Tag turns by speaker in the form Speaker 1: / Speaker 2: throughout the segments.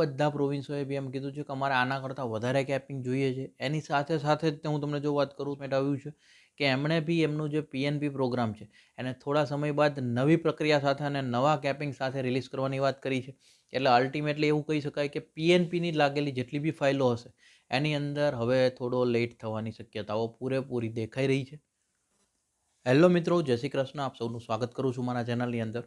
Speaker 1: બધા પ્રોવિન્સોએ બી એમ કીધું છે કે અમારે આના કરતાં વધારે કેપિંગ જોઈએ છે. એની સાથે સાથે જ હું તમને જો વાત કરું મેટ આવ્યું છે કે એમણે બી એમનું જે પીએનપી પ્રોગ્રામ છે, એને થોડા સમય બાદ નવી પ્રક્રિયા સાથે અને નવા કેપિંગ સાથે રિલીઝ કરવાની વાત કરી છે. એટલે અલ્ટિમેટલી એવું કહી શકાય કે પીએનપીની લાગેલી જેટલી બી ફાઇલો હશે, એની અંદર હવે થોડો લેટ થવાની શક્યતાઓ પૂરેપૂરી દેખાઈ રહી છે. હેલો મિત્રો, જય શ્રી કૃષ્ણ. આપ સૌનું સ્વાગત કરું છું મારા ચેનલની અંદર.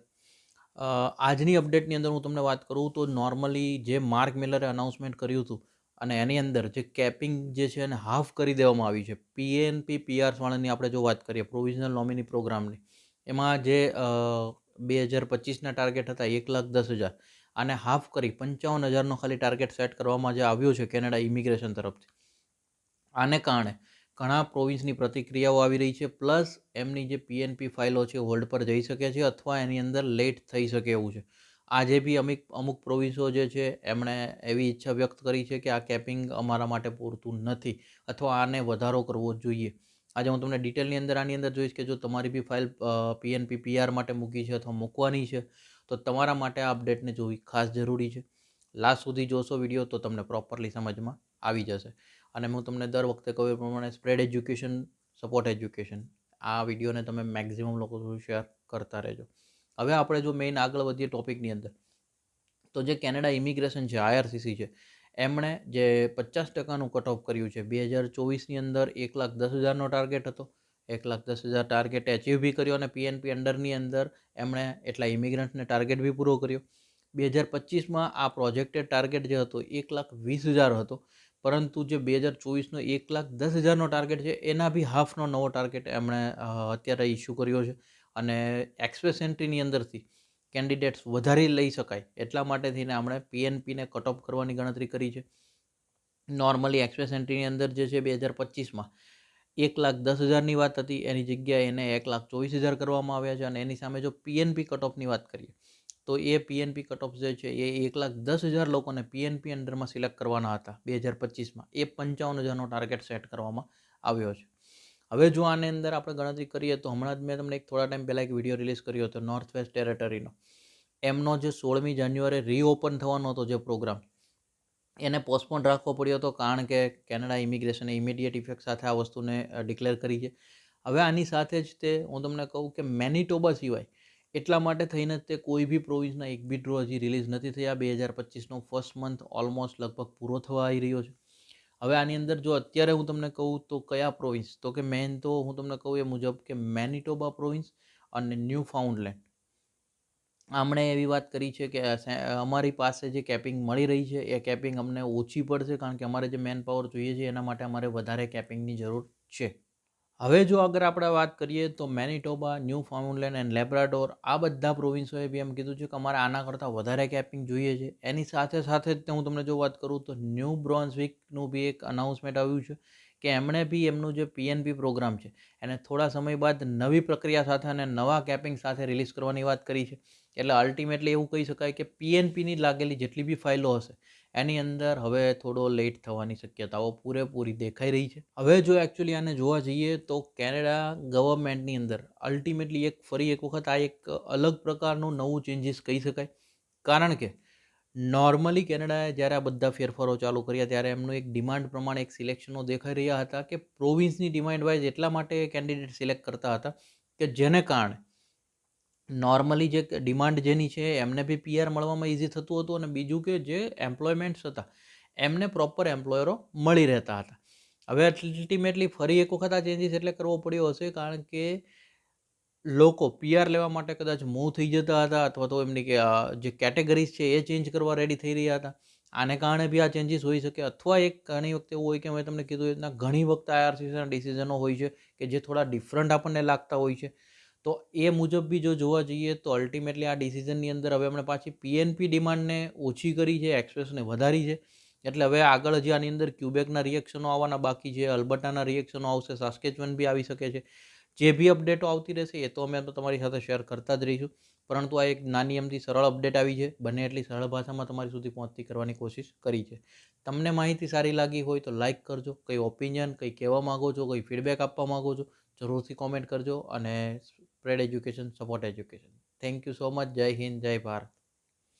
Speaker 1: આજની અપડેટની અંદર હું તમને વાત કરું તો નોર્મલી જે માર્ક મિલરે અનાઉન્સમેન્ટ કર્યું હતું અને એની અંદર જે કેપિંગ જે છે એને હાફ કરી દેવામાં આવી છે. પીએનપી પીઆરસવાળાની આપણે જો વાત કરીએ પ્રોવિઝનલ નોમિની પ્રોગ્રામની એમાં જે બે હજાર પચીસના ટાર્ગેટ હતા એક લાખ દસ હજાર અને હાફ કરી પંચાવન હજારનો ખાલી ટાર્ગેટ સેટ કરવામાં જે આવ્યો છે કેનેડા ઇમિગ્રેશન તરફથી. આને કારણે ઘણા પ્રોવિન્સની પ્રતિક્રિયાઓ આવી રહી છે પ્લસ એમની જે પીએનપી ફાઇલો છે હોલ્ડ પર જઈ શકે છે, અથવા એની અંદર લેટ થઈ શકે એવું છે. આજે બી અમુક અમુક પ્રોવિન્સો જે છે, એમણે એવી ઈચ્છા વ્યક્ત કરી છે કે આ કેપિંગ અમારા માટે પૂરતું નથી, અથવા આને વધારો કરવો જોઈએ. આજે હું તમને ડિટેલની અંદર, આની અંદર જોઈશ કે જો તમારી બી ફાઇલ પીએનપી પીઆર માટે મૂકી છે અથવા મૂકવાની છે, તો તમારા માટે આ અપડેટને જોવી ખાસ જરૂરી છે. લાસ્ટ સુધી જોશો વીડિયો તો તમને પ્રોપરલી સમજમાં આવી જશે. અને હું તમને દર વખતે કહ્યું એ પ્રમાણે સ્પ્રેડ એજ્યુકેશન સપોર્ટ એજ્યુકેશન આ વિડીયોને તમે મેક્ઝિમમ લોકો સુધી શેર કરતા રહેજો. હવે આપણે જો મેઇન આગળ વધીએ ટોપિકની અંદર. તો જે કેનેડા ઇમિગ્રેશન છે આઈઆરસીસી છે, એમણે જે પચાસ ટકાનું કટ ઓફ કર્યું છે, બે હજાર ચોવીસની અંદર એક લાખ દસ હજારનો ટાર્ગેટ હતો, એક લાખ દસ હજાર ટાર્ગેટ એચીવ બી કર્યો અને પીએનપી અંડરની અંદર એમણે એટલા ઇમિગ્રન્ટને ટાર્ગેટ બી પૂરો કર્યો. બે હજાર પચીસમાં આ પ્રોજેક્ટેડ ટાર્ગેટ જે હતો, એક લાખ વીસ હજાર હતો. પરંતુ જે બે હજાર ચોવીસનો એક લાખ દસ હજારનો ટાર્ગેટ છે, એના બી હાફનો નવો ટાર્ગેટ એમણે અત્યારે ઇસ્યુ કર્યો છે. અને એક્સપ્રેસ એન્ટ્રીની અંદરથી કેન્ડિડેટ્સ વધારે લઈ શકાય એટલા માટે થઈને આપણે પીએનપીને કટ ઓફ કરવાની ગણતરી કરી છે. નોર્મલી એક્સપ્રેસ એન્ટ્રીની અંદર જે છે, બે હજાર પચીસમાં એક લાખ દસ હજારની વાત હતી, એની જગ્યાએ એને એક લાખ ચોવીસ હજાર કરવામાં આવ્યા છે અને એની સામે જો પીએનપી કટ ઓફની વાત કરીએ તો એ પીએનપી કટ ઓફ જે છે એ એક લાખ દસ હજાર લોકોને પીએનપી અંડરમાં સિલેક્ટ કરવાના હતા બે હજાર પચીસમાં. એ પંચાવન હજારનો ટાર્ગેટ સેટ કરવામાં આવ્યો છે. હવે જો આની અંદર આપણે ગણતરી કરીએ તો હમણાં જ મેં તમને એક થોડા ટાઈમ પહેલાં એક વીડિયો રિલીઝ કર્યો હતો નોર્થ વેસ્ટ ટેરેટરીનો એમનો જે સોળમી જાન્યુઆરી રીઓપન થવાનો હતો જે પ્રોગ્રામ એને પોસ્ટપોન રાખવો પડ્યો હતો કારણ કે કેનેડા ઇમિગ્રેશને ઇમિડિયેટ ઇફેક્ટ સાથે આ વસ્તુને ડિક્લેર કરી છે. હવે આની સાથે જ તે હું તમને કહું કે મેનિટોબા સિવાય એટલા માટે થઈને તે કોઈ બી પ્રોવિન્સના એક બી ડ્રો હજી રિલીઝ નથી થયા. બે હજાર પચીસનો ફર્સ્ટ મંથ ઓલમોસ્ટ લગભગ પૂરો થવા આવી રહ્યો છે. હવે આની અંદર જો અત્યારે હું તમને કહું તો કયા પ્રોવિન્સ તો કે મેન તો હું તમને કહું એ મુજબ કે મેનિટોબા પ્રોવિન્સ અને ન્યૂ ફાઉન્ડલેન્ડ આમણે એવી વાત કરી છે કે અમારી પાસે જે કેપિંગ મળી રહી છે, એ કેપિંગ અમને ઓછી પડશે કારણ કે અમારે જે મેન પાવર જોઈએ છે, એના માટે અમારે વધારે કેપિંગની જરૂર છે. હવે જો અગર આપણે વાત કરીએ તો Manitoba Newfoundland and Labrador આ બધા પ્રોવિન્સોએ બી એમ કીધું છે કે અમારે આના કરતાં વધારે કેપિંગ જોઈએ છે. એની સાથે સાથે જ હું તમને જો વાત કરું તો ન્યૂ બ્રોન્ઝવિકનું બી એક અનાઉન્સમેન્ટ આવ્યું છે કે એમણે બી એમનું જે પીએનપી પ્રોગ્રામ છે એને થોડા સમય બાદ નવી પ્રક્રિયા સાથે અને નવા કેપિંગ સાથે રિલીઝ કરવાની વાત કરી છે. એટલે અલ્ટિમેટલી એવું કહી શકાય કે પીએનપીની લાગેલી જેટલી બી ફાઇલો હશે એની અંદર હવે થોડો લેટ થવાની શક્યતાઓ પૂરેપૂરી દેખાઈ રહી છે. હવે જો એકચ્યુઅલી આને જોવા જઈએ તો કેનેડા ગવર્મેન્ટની અંદર અલ્ટિમેટલી એક ફરી એક વખત આ એક અલગ પ્રકારનું નવું ચેન્જીસ કહી શકાય. કારણ કે નોર્મલી કેનેડાએ જ્યારે આ બધા ફેરફારો ચાલુ કર્યા ત્યારે એમનું એક ડિમાન્ડ પ્રમાણે એક સિલેક્શનો દેખાઈ રહ્યા હતા કે પ્રોવિન્સની ડિમાન્ડ વાઇઝ એટલા માટે કેન્ડિડેટ સિલેક્ટ કરતા હતા કે જેને કારણે નોર્મલી જે ડિમાન્ડ જેની છે, એમને બી પીઆર મળવામાં ઇઝી થતું હતું અને બીજું કે જે એમ્પ્લોયમેન્ટ્સ હતા, એમને પ્રોપર એમ્પ્લોયરો મળી રહેતા હતા. હવે અલ્ટિમેટલી ફરી એક વખત આ ચેન્જીસ એટલે કરવો પડ્યો હશે કારણ કે લોકો પીઆર લેવા માટે કદાચ મૂવ થઈ જતા હતા અથવા તો એમની કે જે કેટેગરીઝ છે એ ચેન્જ કરવા રેડી થઈ રહ્યા હતા. આને કારણે બી આ ચેન્જીસ હોઈ શકે અથવા એક ઘણી વખતે એવું હોય કે મેં તમને કીધું એ રીતના ઘણી વખત આઈઆરસીસીના ડિસિઝનો હોય છે કે જે થોડા ડિફરન્ટ આપણને લાગતા હોય છે. તો એ મુજબ બી જો જોવા જઈએ તો અલ્ટિમેટલી આ ડિસિઝનની અંદર હવે આપણે પાછી પીએનપી ડિમાન્ડને ઓછી કરી છે એક્સપ્રેસને વધારી છે. એટલે હવે આગળ હજી આની અંદર ક્યુબેકના રિએક્શનો આવવાના બાકી છે અલ્બર્ટાના રિએક્શનો આવશે સાસ્કેચવન બી આવી શકે છે. જે બી અપડેટો આવતી રહેશે એ તો અમે તમારી સાથે શેર કરતા જ રહીશું. પરંતુ આ એક નાની એમથી સરળ અપડેટ આવી છે, બને એટલી સરળ ભાષામાં તમારી સુધી પહોંચતી કરવાની કોશિશ કરી છે. તમને માહિતી સારી લાગી હોય તો લાઇક કરજો, કંઈ ઓપિનિયન કંઈ કહેવા માગો છો, કંઈ ફીડબેક આપવા માગો છો, જરૂરથી કોમેન્ટ કરજો અને spread education, support education. Thank you so much. Jai Hind, Jai Bharat.